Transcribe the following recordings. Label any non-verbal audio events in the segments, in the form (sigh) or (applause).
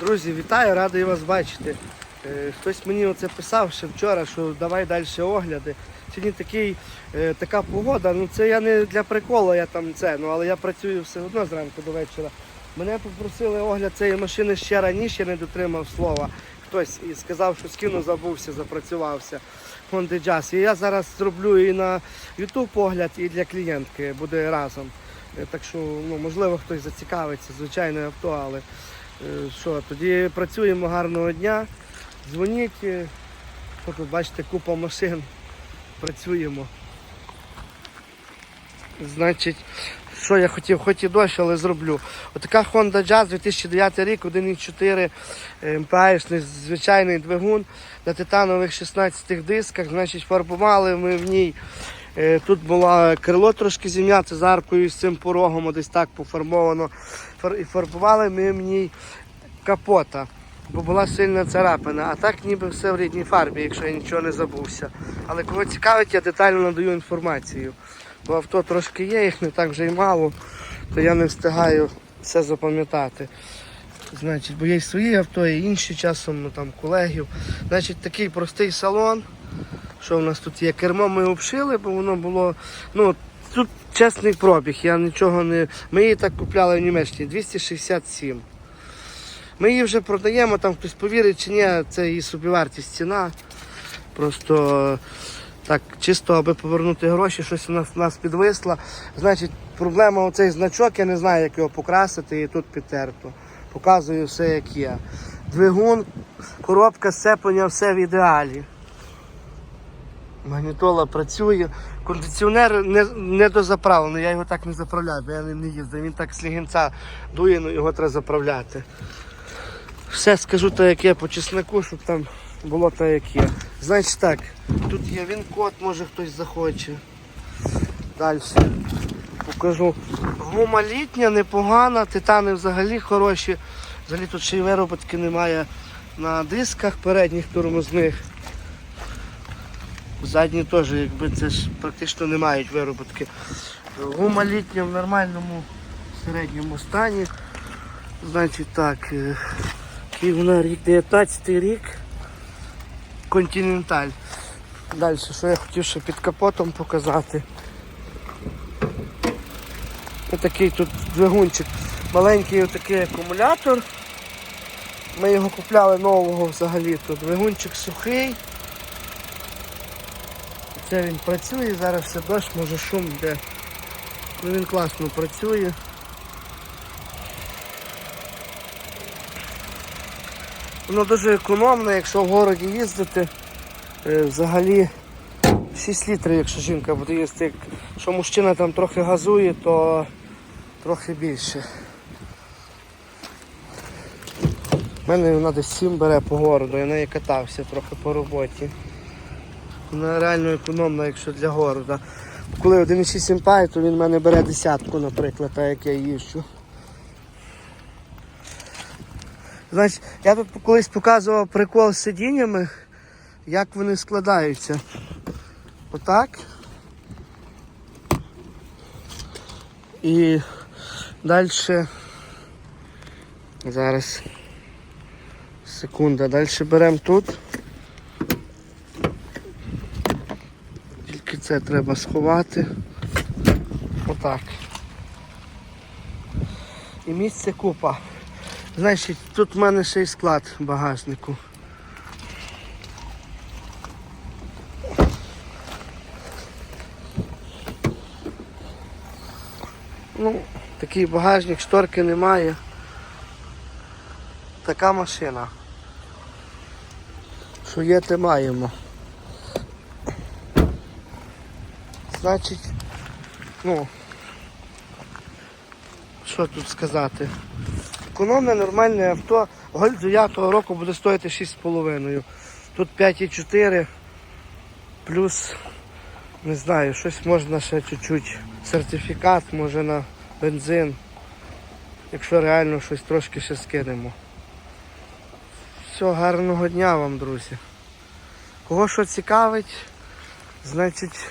Друзі, вітаю, радий вас бачити. Е, Хтось мені оце писав ще вчора, що давай далі огляди. Сьогодні такий, е, така погода, ну це я не для приколу, я там це, ну але я працюю все одно зранку до вечора. Мене попросили огляд цієї машини ще раніше, я не дотримав слова. Хтось і сказав, що скину, забувся, запрацювався. Honda Jazz. І я зараз зроблю і на YouTube огляд, і для клієнтки буде разом. Е, Так що, ну, можливо, хтось зацікавиться, звичайне авто, але Що, тоді працюємо гарного дня. Дзвоніть. е, тут бачите, купа машин. Працюємо. Значить, що я хотів, хоч і дощ, але зроблю. Отака Honda Jazz 2009 рік, 1,4 МПАшний звичайний двигун на титанових 16 дисках. Значить, фарбували ми в ній. Е, Тут було крило трошки зім'я, це з аркою з цим порогом, десь так пофарбовано. І фарбували ми в ній капота, бо була сильна царапина. А так ніби все в рідній фарбі, якщо я нічого не забувся. Але кого цікавить, я детально надаю інформацію. Бо авто трошки є, їх не так вже й мало, то я не встигаю все запам'ятати. Значить, бо є свої авто, і інші часом ну, там колегів. Значить, такий простий салон. Що в нас тут є? Кермо ми обшили, бо воно було. Ну, тут чесний пробіг, я нічого не. Ми її так купляли в Німеччині 267. Ми її вже продаємо, там хтось повірить чи ні, це її собівартість ціна. Просто так, чисто аби повернути гроші, щось у нас, у нас підвисло. Значить, проблема оцей значок, я не знаю, як його покрасити, і тут підтерто. Показую все як є. Двигун, коробка сцеплення, все в ідеалі. Магнітола працює. Кондиціонер не, не дозаправлений, я його так не заправляю, бо я ним не їздив. Він так з лігінця дує, ну його треба заправляти. Все скажу так, як є по чеснику, щоб там було так, як є. Значить так, тут є він код, може хтось захоче. Далі покажу. Гума літня, непогана, титани взагалі хороші. Взагалі тут ще й вироботки немає на дисках передніх тормозних. Задні теж, якби це ж практично не мають вироботки. Гума літня в нормальному середньому стані. Значить так, е, вона рік 19 рік. Континенталь. Далі, що я хотів ще під капотом показати. Отакий тут двигунчик. Маленький отакий акумулятор. Ми його купляли нового взагалі. Тут двигунчик сухий. Це він працює, зараз все дощ, може шум йде. Ну він класно працює. Воно дуже економне, якщо в городі їздити, е, взагалі 6 літрів, якщо жінка буде їсти. Якщо мужчина там трохи газує, то трохи більше. У мене вона десь 7 бере по городу, я неї катався трохи по роботі. Вона реально економна, якщо для города. Коли 1,6 імпай, то він в мене бере десятку, наприклад, так як я їжджу. Значить, я тут колись показував прикол з сидіннями, як вони складаються. Отак. І далі. Зараз. Секунда, далі беремо тут. Це треба сховати. Отак. І місце купа. Значить, тут в мене ще й склад багажнику. Ну, такий багажник, шторки немає. Така машина. Що є, те маємо. Значить, ну, що тут сказати? Економне нормальне авто. Голь 9 року буде стоїти 6,5. Тут 5,4 плюс, не знаю, щось можна ще чуть-чуть. Сертифікат, може на бензин. Якщо реально щось трошки ще скинемо. Все, гарного дня вам, друзі. Кого що цікавить, значить,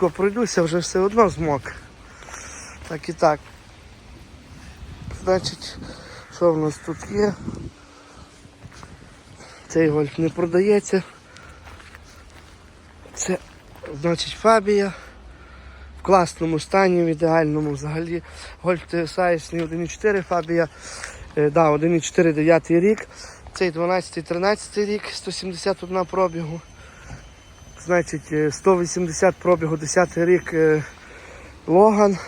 тако пройдуся, вже все одно змок. Так і так. Значить, Що в нас тут є? Цей гольф не продається. Це значить фабія. В класному стані, в ідеальному взагалі. Гольф TSI 1.4 фабія. Е, да, 1.4 9 рік. Цей 12-13 рік, 171 пробігу. Значить, е, 180 пробігу, 10 рік е, Логан.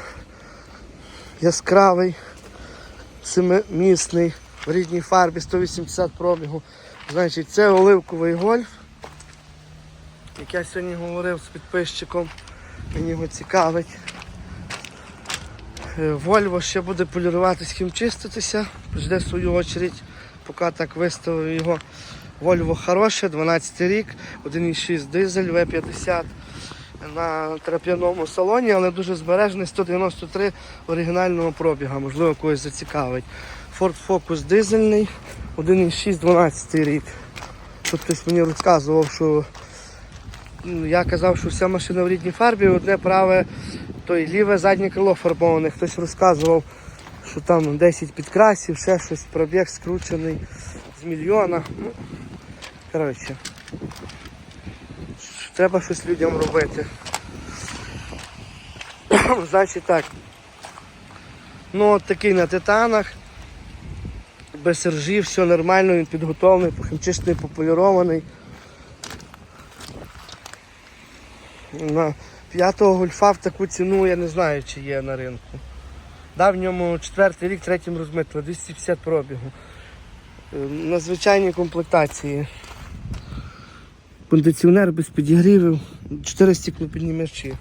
Яскравий, семимісний, в рідній фарбі 180 пробігу. Значить, це оливковий гольф. Як я сьогодні говорив з підписчиком, мені його цікавить. Е, Вольво ще буде поліруватись, хімчиститися, жде свою очередь, поки так виставив його. Вольво хороше, 12 рік, 1,6 дизель, В50 на трап'яному салоні, але дуже збережений, 193 оригінального пробіга, можливо, когось зацікавить. Ford Focus дизельний, 1,6 12 рік. Тут хтось мені розказував, що ну, я казав, що вся машина в рідній фарбі, одне праве, то й ліве заднє крило фарбоване. Хтось розказував, що там 10 підкрасів, ще щось, пробіг скручений з мільйона. Ну, коротше, треба щось людям робити. (clears throat) Значить так. Ну от такий на титанах. Без сержів, все нормально, він підготовлений, похимчистий, пополірований. На п'ятого гольфа в таку ціну я не знаю, чи є на ринку. Дав в ньому четвертий рік, третім розмитили, 250 пробігу. Е, На звичайній комплектації. Кондиціонер без підігрівів, 4 стіклопіднімачі.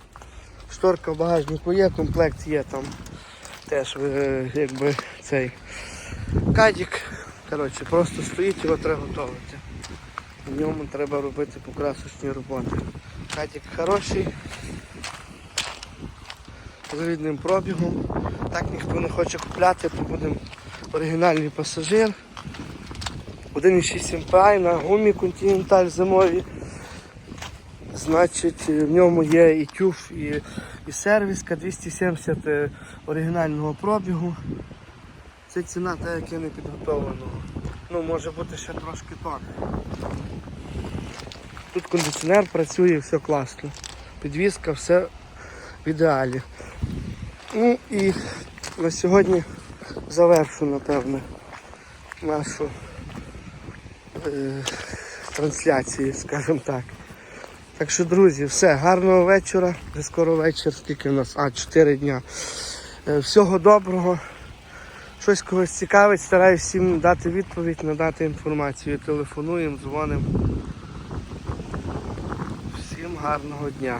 Шторка в багажнику є, комплект є там. Теж е, якби цей кадік. Коротше, просто стоїть, його треба готувати. В ньому треба робити покрасочні роботи. Кадік хороший, з рідним пробігом. Так ніхто не хоче купляти, то будемо оригінальний пасажир. 1,6 MPI на гумі Continental зимові. Значить, в ньому є і тюф, і, і сервіска 270 е, оригінального пробігу. Це ціна та, як я не підготовленого. Ну, може бути ще трошки тон. Тут кондиціонер працює, все класно. Підвізка, все в ідеалі. Ну і на сьогодні завершу, напевне, нашу е, трансляцію, скажімо так. Так що, друзі, все, гарного вечора. Скоро вечір, скільки в нас? А, 4 дня. Е, всього доброго. Щось когось цікавить, стараюсь всім дати відповідь, надати інформацію. Телефонуємо, дзвонимо. Всім гарного дня.